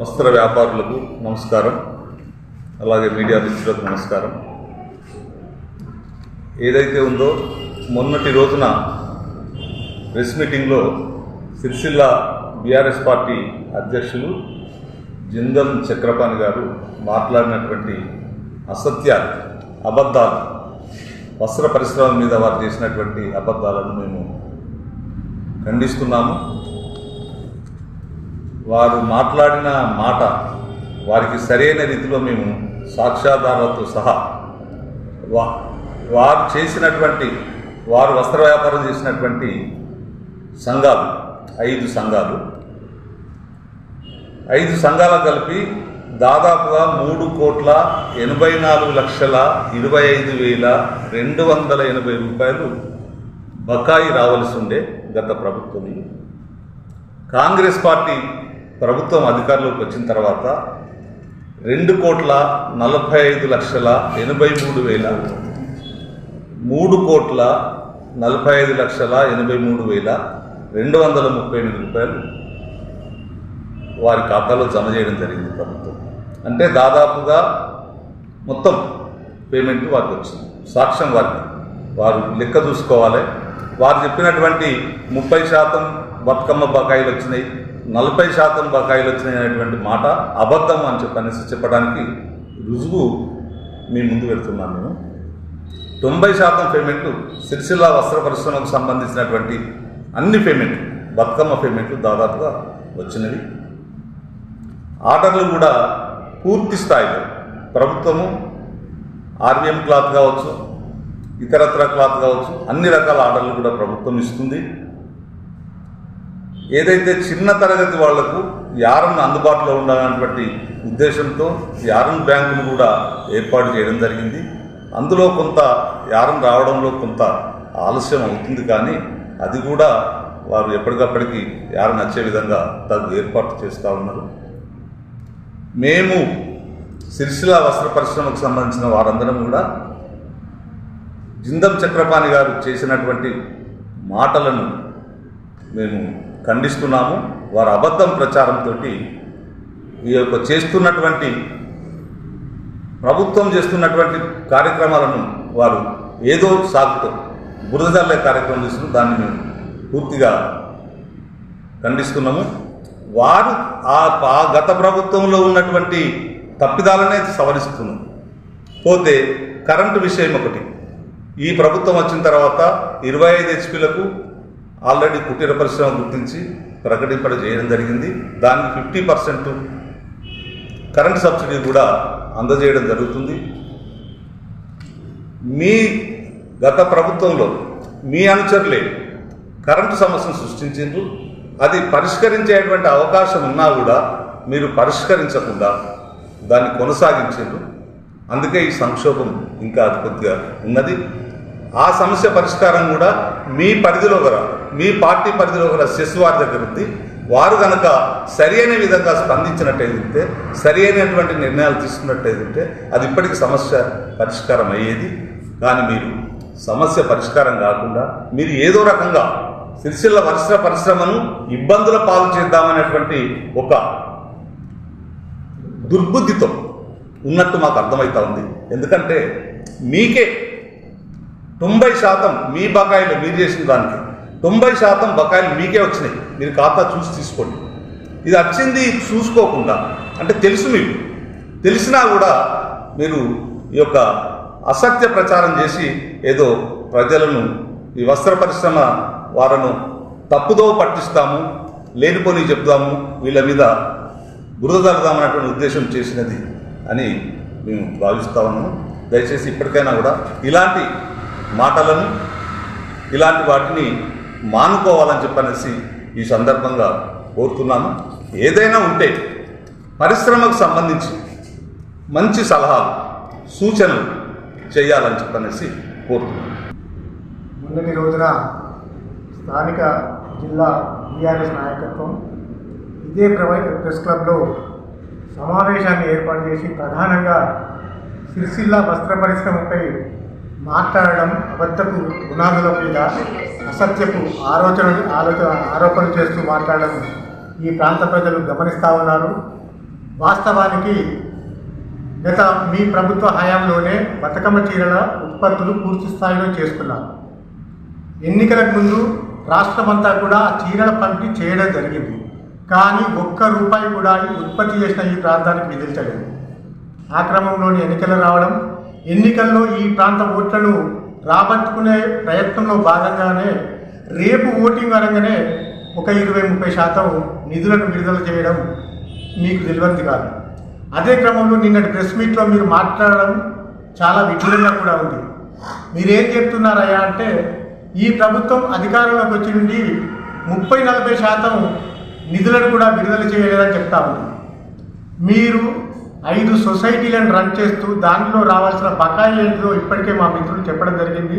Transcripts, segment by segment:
వస్త్ర వ్యాపారులకు నమస్కారం. అలాగే మీడియా మిత్రులకు నమస్కారం. ఏదైతే ఉందో మొన్నటి రోజున ప్రెస్ మీటింగ్లో సిరిసిల్ల బీఆర్ఎస్ పార్టీ అధ్యక్షులు జిందం చక్రపాణి గారు మాట్లాడినటువంటి అసత్యాలు అబద్ధాలు వస్త్ర పరిశ్రమల మీద వారు చేసినటువంటి అబద్ధాలను మేము ఖండిస్తున్నాము. వారు మాట్లాడిన మాట వారికి సరైన రీతిలో మేము సాక్ష్యాధారాలతో సహా వా వారు చేసినటువంటి వారు వస్త్ర వ్యాపారం చేసినటువంటి సంఘాలు ఐదు సంఘాలు. ఐదు సంఘాలు కలిపి దాదాపుగా మూడు కోట్ల ఎనభై నాలుగు లక్షల ఇరవై ఐదు వేల రెండు వందల ఎనభై రూపాయలు బకాయి రావలసి ఉండే గత ప్రభుత్వం కాంగ్రెస్ పార్టీ ప్రభుత్వం అధికారంలోకి వచ్చిన తర్వాత రెండు కోట్ల నలభై ఐదు లక్షల ఎనభై మూడు వేల మూడు కోట్ల నలభై ఐదు లక్షల ఎనభై మూడు వేల రెండు వందల ముప్పై ఎనిమిది రూపాయలు వారి ఖాతాలో జమ చేయడం జరిగింది ప్రభుత్వం. అంటే దాదాపుగా మొత్తం పేమెంట్ వారికి వచ్చింది. సాక్ష్యం వారికి. వారు లెక్క చూసుకోవాలి. వారు చెప్పినటువంటి ముప్పై శాతం బతుకమ్మ బకాయిలు వచ్చినాయి. నలభై శాతం బకాయిలు వచ్చినటువంటి మాట అబద్ధం అని చెప్పనేసి చెప్పడానికి రుజువు మీ ముందు పెడుతున్నాను నేను. తొంభై శాతం పేమెంట్ సిరిసిల్ల వస్త్ర పరిశ్రమకు సంబంధించినటువంటి అన్ని పేమెంట్ బతుకమ్మ పేమెంట్లు దాదాపుగా వచ్చినవి. ఆర్డర్లు కూడా పూర్తి స్థాయిలో ప్రభుత్వము ఆర్వీఎం క్లాత్ కావచ్చు ఇతరత్ర క్లాత్ కావచ్చు అన్ని రకాల ఆర్డర్లు కూడా ప్రభుత్వం ఇస్తుంది. ఏదైతే చిన్న తరగతి వాళ్ళకు యారన్ అందుబాటులో ఉండాలన్నటువంటి ఉద్దేశంతో యారన్ బ్యాంకును కూడా ఏర్పాటు చేయడం జరిగింది. అందులో కొంత యారన్ రావడంలో కొంత ఆలస్యం అవుతుంది కానీ అది కూడా వారు ఎప్పటికప్పటికి యారన్ వచ్చే విధంగా తగు ఏర్పాటు చేస్తూ ఉన్నారు. మేము సిరిసిల వస్త్ర పరిశ్రమకు సంబంధించిన వారందరం కూడా జిందం చక్రపాణి గారు చేసినటువంటి మాటలను మేము ఖండిస్తున్నాము. వారు అబద్ధం ప్రచారంతో ఈ యొక్క చేస్తున్నటువంటి ప్రభుత్వం చేస్తున్నటువంటి కార్యక్రమాలను వారు ఏదో సాగుతో బురదల్లే కార్యక్రమం చేస్తున్నారు. దాన్ని మేము పూర్తిగా ఖండిస్తున్నాము. వారు ఆ ఆ గత ప్రభుత్వంలో ఉన్నటువంటి తప్పిదాలనే సవరిస్తున్నాం. పోతే కరెంటు విషయం ఒకటి. ఈ ప్రభుత్వం వచ్చిన తర్వాత ఇరవై ఐదు హెచ్పీలకు ఆల్రెడీ కుటీర పరిశ్రమ గుర్తించి ప్రకటింపడం చేయడం జరిగింది. దానికి ఫిఫ్టీ పర్సెంట్ కరెంట్ సబ్సిడీ కూడా అందజేయడం జరుగుతుంది. మీ గత ప్రభుత్వంలో మీ అనుచరులే కరెంటు సమస్యను సృష్టించిండ్రు. అది పరిష్కరించేటువంటి అవకాశం ఉన్నా కూడా మీరు పరిష్కరించకుండా దాన్ని కొనసాగించారు అందుకే ఈ సంక్షోభం ఇంకా అది కొద్దిగా ఉన్నది. ఆ సమస్య పరిష్కారం కూడా మీ పరిధిలో గల మీ పార్టీ పరిధిలో గల సెస్ వారి దగ్గర ఉంది. వారు కనుక సరైన విధంగా స్పందించినట్టయితే సరి అయినటువంటి నిర్ణయాలు తీసుకున్నట్టయితే అది ఇప్పటికి సమస్య పరిష్కారం అయ్యేది. కానీ మీరు సమస్య పరిష్కారం కాకుండా మీరు ఏదో రకంగా సిరిసిల్ల వస్త్ర పరిశ్రమను ఇబ్బందుల పాలు చేద్దామనేటువంటి ఒక దుర్బుద్ధితో ఉన్నట్టు మాకు అర్థమవుతా ఉంది. ఎందుకంటే మీకే తొంభై శాతం మీ బకాయిలు మీరు చేసిన దానికి తొంభై శాతం బకాయిలు మీకే వచ్చినాయి. మీరు ఖాతా చూసి తీసుకోండి. ఇది వచ్చింది చూసుకోకుండా అంటే తెలుసు మీకు. తెలిసినా కూడా మీరు ఈ యొక్క అసత్య ప్రచారం చేసి ఏదో ప్రజలను ఈ వస్త్ర పరిశ్రమ వారను తప్పుదో పట్టిస్తాము లేనిపోని చెప్తాము వీళ్ళ మీద బురద ఉద్దేశం చేసినది అని మేము భావిస్తా ఉన్నాము. దయచేసి ఇప్పటికైనా కూడా ఇలాంటి మాటలను ఇలాంటి వాటిని మానుకోవాలని చెప్పనేసి ఈ సందర్భంగా కోరుతున్నాను. ఏదైనా ఉంటే పరిశ్రమకు సంబంధించి మంచి సలహాలు సూచనలు చేయాలని చెప్పనేసి కోరుతున్నాను. మొన్నటి రోజున స్థానిక జిల్లా బీఆర్ఎస్ నాయకత్వం ఇదే ప్రభుత్వ ప్రెస్ క్లబ్లో సమావేశాన్ని ఏర్పాటు చేసి ప్రధానంగా సిరిసిల్ల వస్త్ర పరిశ్రమపై మాట్లాడడం అబద్ధపు గుణాదుల మీద అసత్యపు ఆలోచనలు ఆలోచన ఆరోపణలు చేస్తూ మాట్లాడడం ఈ ప్రాంత ప్రజలు గమనిస్తూ ఉన్నారు. వాస్తవానికి గత మీ ప్రభుత్వ హయాంలోనే బతుకమ్మ చీరల ఉత్పత్తులు పూర్తి స్థాయిలో చేసుకున్నారు. ఎన్నికలకు ముందు రాష్ట్రమంతా కూడా చీరల పంపిణీ చేయడం జరిగింది. కానీ ఒక్క రూపాయి కూడా ఉత్పత్తి చేసిన ఈ ప్రాంతానికి విధించలేదు. ఆ క్రమంలోని ఎన్నికలు రావడం ఎన్నికల్లో ఈ ప్రాంత ఓట్లను రాబట్టుకునే ప్రయత్నంలో భాగంగానే రేపు ఓటింగ్ అనగానే ఒక ఇరవై ముప్పై శాతం నిధులను విడుదల చేయడం మీకు తెలివంది కాదు. అదే క్రమంలో నిన్నటి ప్రెస్ మీట్లో మీరు మాట్లాడడం చాలా విడ్డూరంగా కూడా ఉంది. మీరేం చెప్తున్నారయ్యా అంటే ఈ ప్రభుత్వం అధికారంలోకి వచ్చి నుండి ముప్పై నలభై శాతం నిధులను కూడా విడుదల చేయలేదని చెప్తా ఉంది. మీరు ఐదు సొసైటీలను రన్ చేస్తూ దానిలో రావాల్సిన బకాయి ఏంటో ఇప్పటికే మా మిత్రులు చెప్పడం జరిగింది.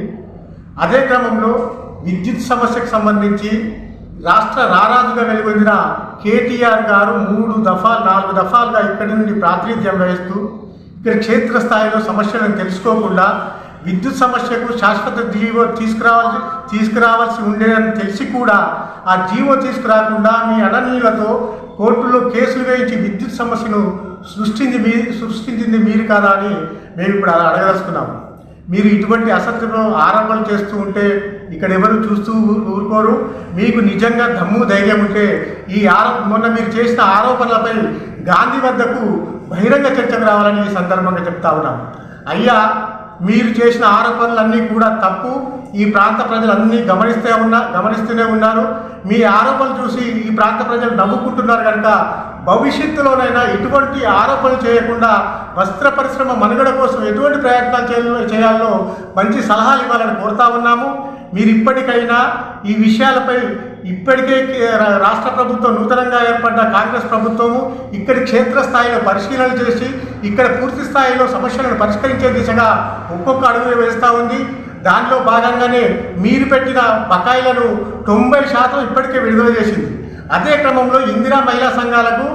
అదే క్రమంలో విద్యుత్ సమస్యకు సంబంధించి రాష్ట్ర రారాజుగా వెలుగొందిన కేటీఆర్ గారు మూడు దఫాలు నాలుగు దఫాలుగా ఇక్కడి నుండి ప్రాతినిధ్యం వహిస్తూ ఇక్కడ క్షేత్రస్థాయిలో సమస్యలను తెలుసుకోకుండా విద్యుత్ సమస్యకు శాశ్వత జీవో తీసుకురావాల్సి తీసుకురావాల్సి ఉండేదని తెలిసి కూడా ఆ జీవో తీసుకురాకుండా మీ అననీయులతో కోర్టులో కేసులు వేయించి విద్యుత్ సమస్యను సృష్టింది మీ సృష్టించింది మీరు కాదా అని మేము ఇప్పుడు అలా అడగదలుచుకున్నాము మీరు ఇటువంటి అసత్యం ఆరోపణలు చేస్తూ ఉంటే ఇక్కడ ఎవరు చూస్తూ ఊరుకోరు. మీకు నిజంగా దమ్ము ధైర్యం ఉంటే ఈ ఆరో మొన్న మీరు చేసిన ఆరోపణలపై గాంధీ వద్దకు బహిరంగ చర్చకు రావాలని ఈ సందర్భంగా చెప్తా ఉన్నాం. అయ్యా మీరు చేసిన ఆరోపణలన్నీ కూడా తప్పు. ఈ ప్రాంత ప్రజలన్నీ గమనిస్తే ఉన్నా గమనిస్తూనే ఉన్నారు. మీ ఆరోపణలు చూసి ఈ ప్రాంత ప్రజలు నవ్వుకుంటున్నారు కనుక భవిష్యత్తులోనైనా ఎటువంటి ఆరోపణలు చేయకుండా వస్త్ర పరిశ్రమ మనుగడ కోసం ఎటువంటి ప్రయత్నాలు చేయాలో చేయాలో మంచి సలహాలు ఇవ్వాలని కోరుతా ఉన్నాము. మీరు ఇప్పటికైనా ఈ విషయాలపై ఇప్పటికే రాష్ట్ర ప్రభుత్వం నూతనంగా ఏర్పడ్డ కాంగ్రెస్ ప్రభుత్వము ఇక్కడ క్షేత్రస్థాయిలో పరిశీలన చేసి ఇక్కడ పూర్తి స్థాయిలో సమస్యలను పరిష్కరించే దిశగా ఒక్కొక్క అడుగు వేస్తూ ఉంది. దానిలో భాగంగానే మీరు పెట్టిన బకాయిలను తొంభై శాతం ఇప్పటికే విడుదల చేసింది. అదే క్రమంలో ఇందిరా మహిళా సంఘాలకు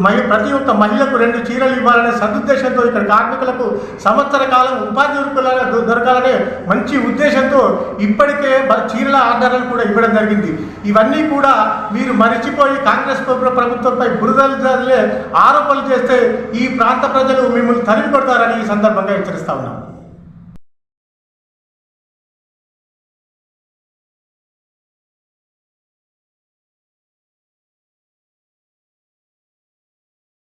మహి- ప్రతి ఒక్క మహిళకు రెండు చీరలు ఇవ్వాలనే సదుద్దేశంతో ఇక్కడ కార్మికులకు సంవత్సర కాలం ఉపాధి దొరకాలనే దొరకాలనే మంచి ఉద్దేశంతో ఇప్పటికే చీరల ఆర్డర్లను కూడా ఇవ్వడం జరిగింది. ఇవన్నీ కూడా మీరు మరిచిపోయి కాంగ్రెస్ ప్రభుత్వంపై బురదలు ఆరోపణలు చేస్తే ఈ ప్రాంత ప్రజలు మిమ్మల్ని తరిమి కొడతారని ఈ సందర్భంగా హెచ్చరిస్తా ఉన్నాం.